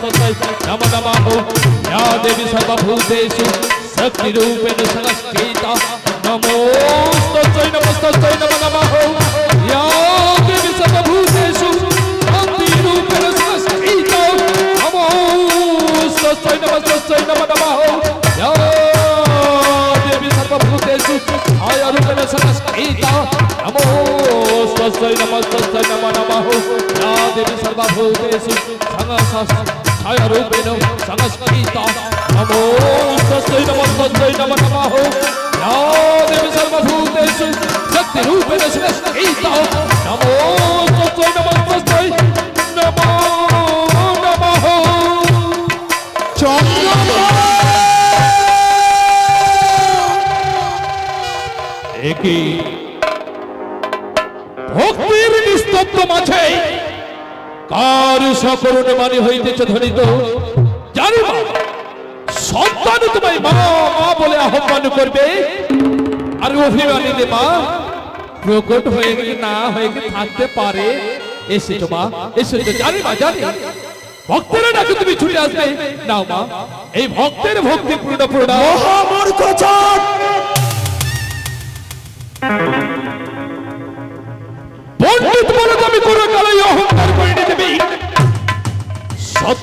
नमो नमः या देवी सर्वभूतेषु शक्तिरूपेण संस्थिता नमो तस्मै नमस्तस्मै नमो नमः या देवी सर्वभूतेषु शान्तिरूपेण संस्थिता नमो तस्मै नमस्तस्मै नमो नमः या देवी सर्वभूतेषु छायारूपेण संस्थिता नमो तस्मै नमस्तस्मै नमो नमः या देवी सर्वभूतेषु संस्थिता छायारूपेण संस्कृता नमो तस्मै नमस्तस्मै नमो नमः या देवी सर्वभूतेषु शक्तिरूपेण संस्कृता नमो तस्मै नमस्तस्मै नमो नमः একই ভক্তির নিস্তব্ধ মাঝে কার সকরণ মানি হইতেছে ধরিত? জানি সন্তান তোমায় মা মা বলে আহ্বান করবে। আর অভিমানী মা প্রকট হয়ে গেলে না হয়ে গেলে থাকতে পারে। এসেছ মা এসেছ জানি মা জানি। ভক্তেরা ডাকে তুমি ছুটে আসবে। নাও মা এই ভক্তের ভক্তি পূর্ণ পূর্ণ। মহামূর্খ চট। পণ্ডিত বলে আমি কোনো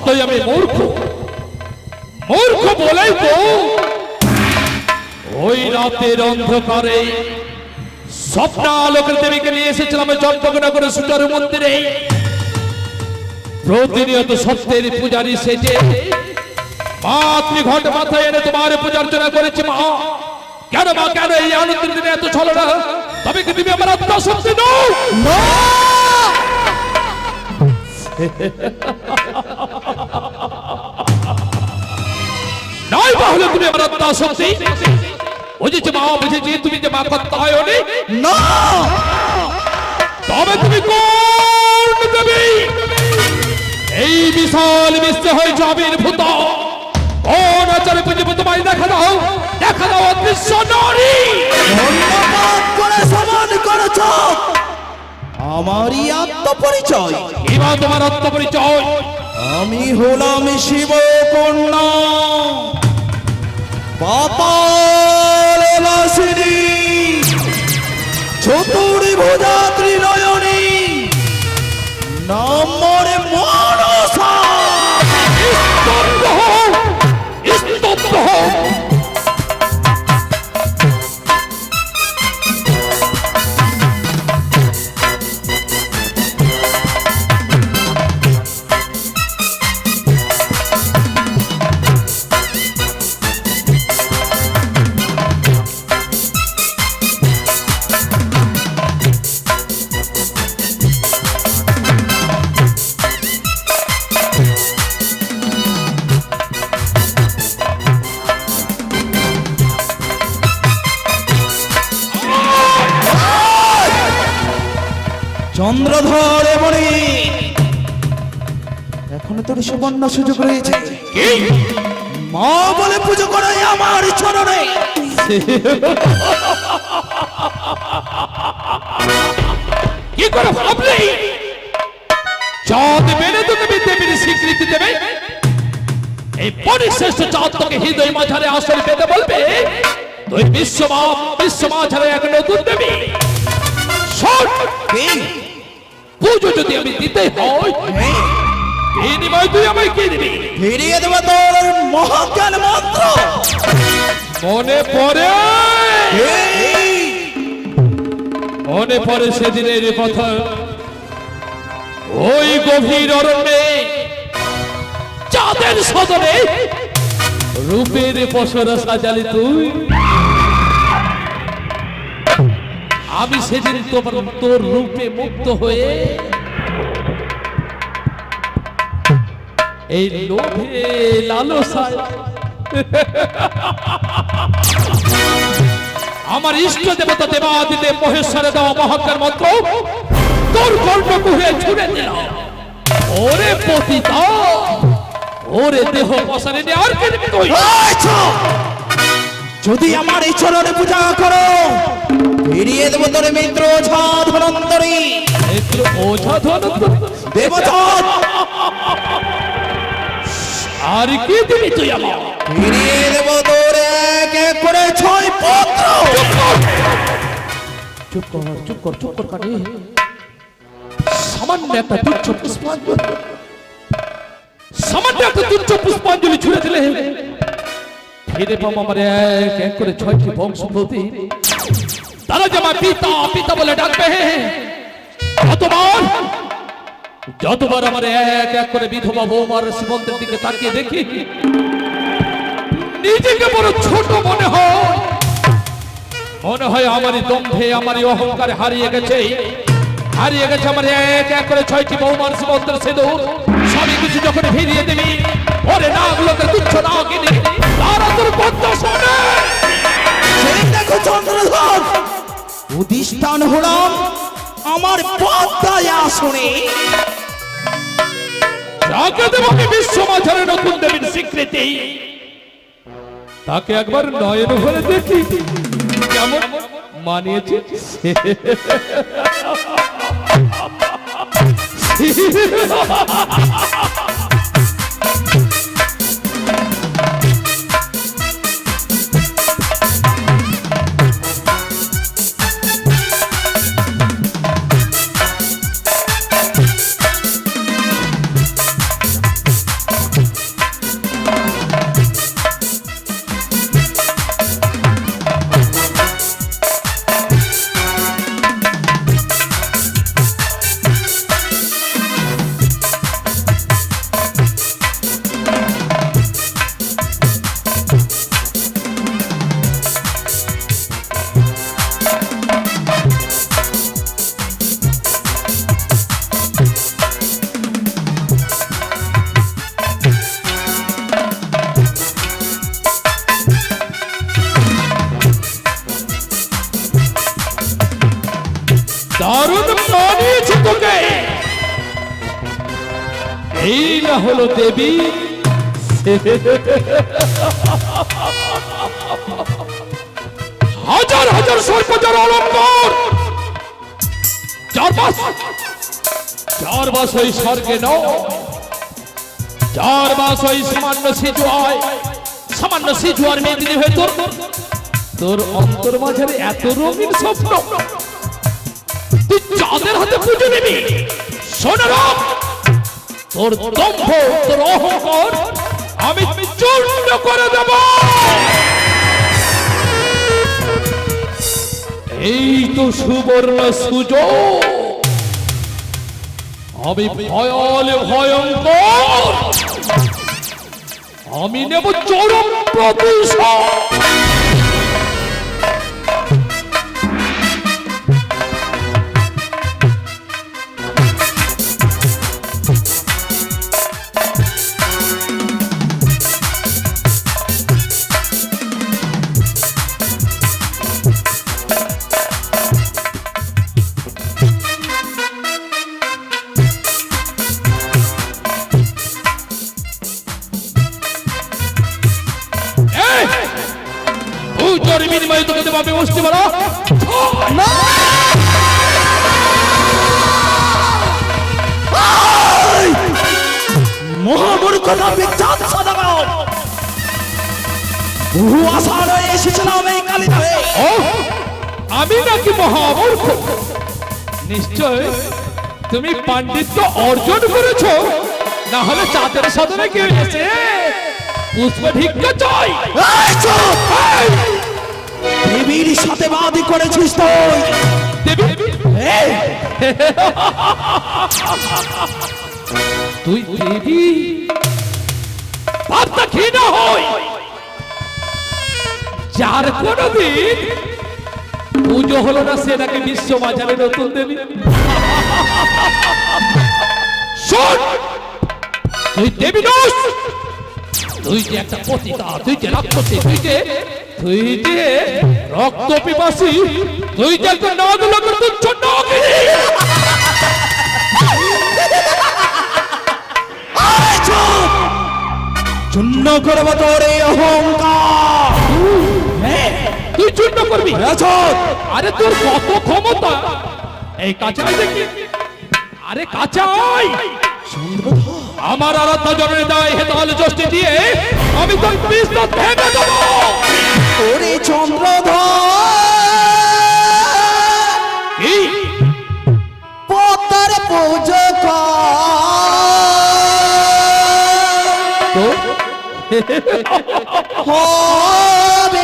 সত্যই আমি মূর্খ। মূর্খ বলেই তো ওই রাতের অন্ধকারে স্বপ্নালোকের দেবীকে নিয়ে এসেছিলাম চম্পকনগরের সুচারু মন্দিরে। প্রতিনিয়ত সত্যের পূজারী সেজে মা তুমি ঘট মাথায় এনে তোমার পূজার্চনা করেছি মা। কেন মা কেন এই আনন্দের দিনে এত ছলো না তবে কি তুমি আমার আত্মা নও? নয় তাহলে তুমি আমার আত্মা শক্তি বুঝেছি মা বুঝেছি তুমি যে মা কথা হয় না! তবে তুমি কোন দেবী? এই বিশাল বিশ্বে হয়েছে আবির্ভূত কোন আচারে পুঁজিব তোমায় দেখা দাও। দেখা দাও অদৃশ্য নারী। করে সমান করেছ। আমারই আত্মপরিচয়। এবার তোমার আত্মপরিচয়। আমি হলাম শিব কন্যা পাতালিনী চতুরি ভোজা ত্রিনয়নী নম্বরে মনসা। স্তব্ধ স্তব্ধ চন্দ্রধর এমনি এখনও তোর সুবর্ণ সুযোগ রয়েছে। মা বলে পুজো করে আমার চরণে। কি করে ভাবলে? চাঁদ মেনে তো তুমি দেবীর স্বীকৃতি দেবে। এই পরিশ্রেষ্ঠ চাঁদ তোকে হৃদয় মাঝারে আসল পেতে বলবে। তুই বিশ্বমা বিশ্ব মাঝারে এক নতুন দেবী। শোন। পুজো যদি আমি দিতে হয় বিনিময় তুই আমায় কি দিবি? ফিরিয়ে দেবো তোর মহাজ্ঞান মন্ত্র। মনে পড়ে? মনে পড়ে সেদিনের কথা? ওই গভীর অরণ্যে চাঁদের সদনে রূপের পসরা সাজালি তুই। আমি সেদিন তোমার তোর রূপে মুক্ত হয়ে এই লোভে লালসায় আমার ইষ্ট দেবতা দেবাদিদেব মহেশ্বরে দেওয়া মহাজ্ঞান মন্ত্র তোর কর্ণকুহে ছুড়ে দিল ওরে পতিতা, ওরে দেহ পশারে নে আর দিবি! যদি আমার এই চরণে পূজা করো ফিরিয়ে দেবো তোর মিত্র ঝা ধনন্তরী একটু ওঝা ধন দেবতা! আর কি দিবি তুই আমার? ফিরিয়ে দেব তোর এক এক করে ছয় পত্র। চুপ কর চুপ কর চুপ কর কানে। সামান্য একটা তুচ্ছ পুষ্পাঞ্জলি। সামান্য একটা তুচ্ছ পুষ্পাঞ্জলি ছুড়ে দিলে। ফিরে পাবো আমার এক এক করে ছয়টি বংশপতি তারা যে আমার পিতা পিতা বলে ডাকবে। যতবার আমার এক এক করে বিধবা বৌমার সীমন্তের দিকে তাকিয়ে দেখি, নিজেকে বড় ছোট মনে হয়। মনে হয় আমারই দম্ভে আমারই অহংকার হারিয়ে গেছে। হারিয়ে গেছে আমার এক এক করে ছয়টি বৌমার সীমন্তের সিঁদুর। সবই কিছু যখন ফিরিয়ে দিবি ওরে নাগুলোকে তুচ্ছ না কিনে তারা তোর কথা শোনে। চন্দ্রধর অধিষ্ঠান হলাম। আমার পদ্মায় আসনে যাকে দেবকে বিশ্ব মাঝারে নতুন দেবীর স্বীকৃতি, তাকে একবার নয়ন ভরে দেখি। কেমন মানিয়েছে? এই না হলো দেবী। হাজার হাজার সর্বজার অলঙ্কার চার মাস ওই স্বর্গে নয়। চার ওই সামান্য সিজু হয় সামান্য সিজু আর মেদিনী হয়ে তোর তোর অন্তর মাঝের এত রঙিন স্বপ্ন। তুই চাঁদের হাতে পুজো নিবি। শোনে রাখ তোর দম্ভ তোর অহংকার আমি চূর্ণ করে দেব। এই তো সুবর্ণ সুযোগ। আমি ভয়ালে ভয়ঙ্কর। আমি নেব চরম প্রতিশোধ। মহামূর্খতা বিখ্যাত সদাগর বহু আশা রয়ে এসেছিলাম এই ও আমি নাকি মহামূর্খ? নিশ্চয় তুমি পাণ্ডিত্য অর্জন করেছ। না হলে চাঁদের সাধনে কি হয়েছে পুষ্প ভিক্ষা চাই! দেবীর সাথে বাদি করেছিস তুই। দেবী? তুই দেবী? ভাবটা যার কোনদিন পুজো হলো না, সে নাকি বিশ্ব বাজারে নতুন তুই দেবী নস। তুই যে একটা পতিতা, তুই যে রাক্ষসী, তুই যে তুই যে রক্ত পিপাসী, তুই যে একটা নাগ লোকের তুচ্ছ চূর্ণ করব তোর এই অহংকার। তুই চূর্ণ করবি। আরে তোর কত ক্ষমতা? এই কাঁচাই দেখি। আরে কাঁচাই। চন্দ্রধর আমার আরাধ্য জনের দায় হেতাল জষ্টি দিয়ে। আমি তোর বিস্তার ভেঙে দেবো। ওরে চন্দ্রধর! হবে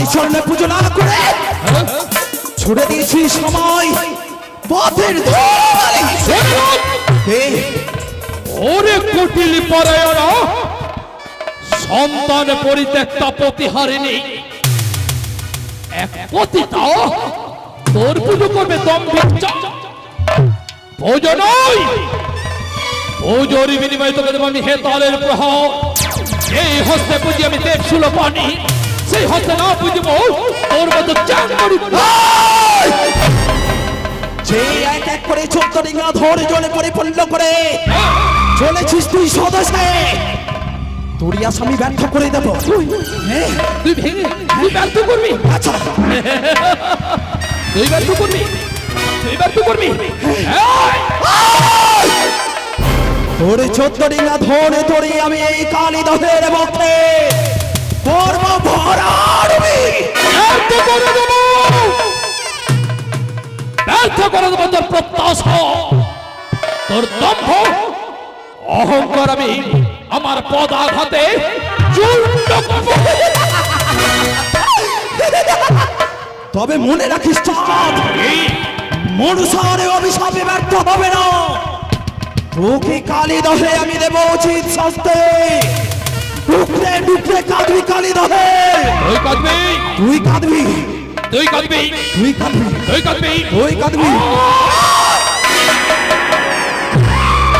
এই চরণে পুজো না করে ছুড়ে দিয়েছিস সময়। পথের ওরে কুটিলি পরায়ণ, সন্তান পরিত্যক্তা প্রতিহারিণী এক পতিতা তোর পুজো করবে নয় পুজোর তোকে দেবো আমি হেতালের প্রভাব এই হস্তে পুজি আমি দেব শুলো পানি সেই হস্তে না পুজিব তোর মতো চান করি। যে এক এক করে চোদ্দ ডিঙ্গা ধরে জলে পরিপূর্ণ করে। চলেছিস তুই সদস্যে তোর আসামি ব্যর্থ করে দেব। তুই ভেঙে তুই ব্যর্থ করবি? আচ্ছা। তুই ব্যর্থ করবি? তুই ব্যর্থ করবি? এই! তোর চোদ্দ ডিঙ্গা ধরে ধরে আমি এই কালী দহের পক্ষে পর্ব ভরাড়বি ব্যর্থ করে দেবো। ব্যর্থ করে দেবো তোর প্রত্যাশা। তোর দম্ভ। অহংকার আমি আমার চূর্ণ করব। তবে মনে রাখিস মনুষারে অভিশাপে ব্যর্থ হবে না। তোকে কালী দহে আমি দেব উচিত শাস্তি। টুকরে টুকরে কাঁদবি কালী দহে তুই কাঁদবি। তুই কাঁদবি। তুই কাঁদবি। তুই কাঁদবি। তুই কাঁদবি। তুই কাঁদবি!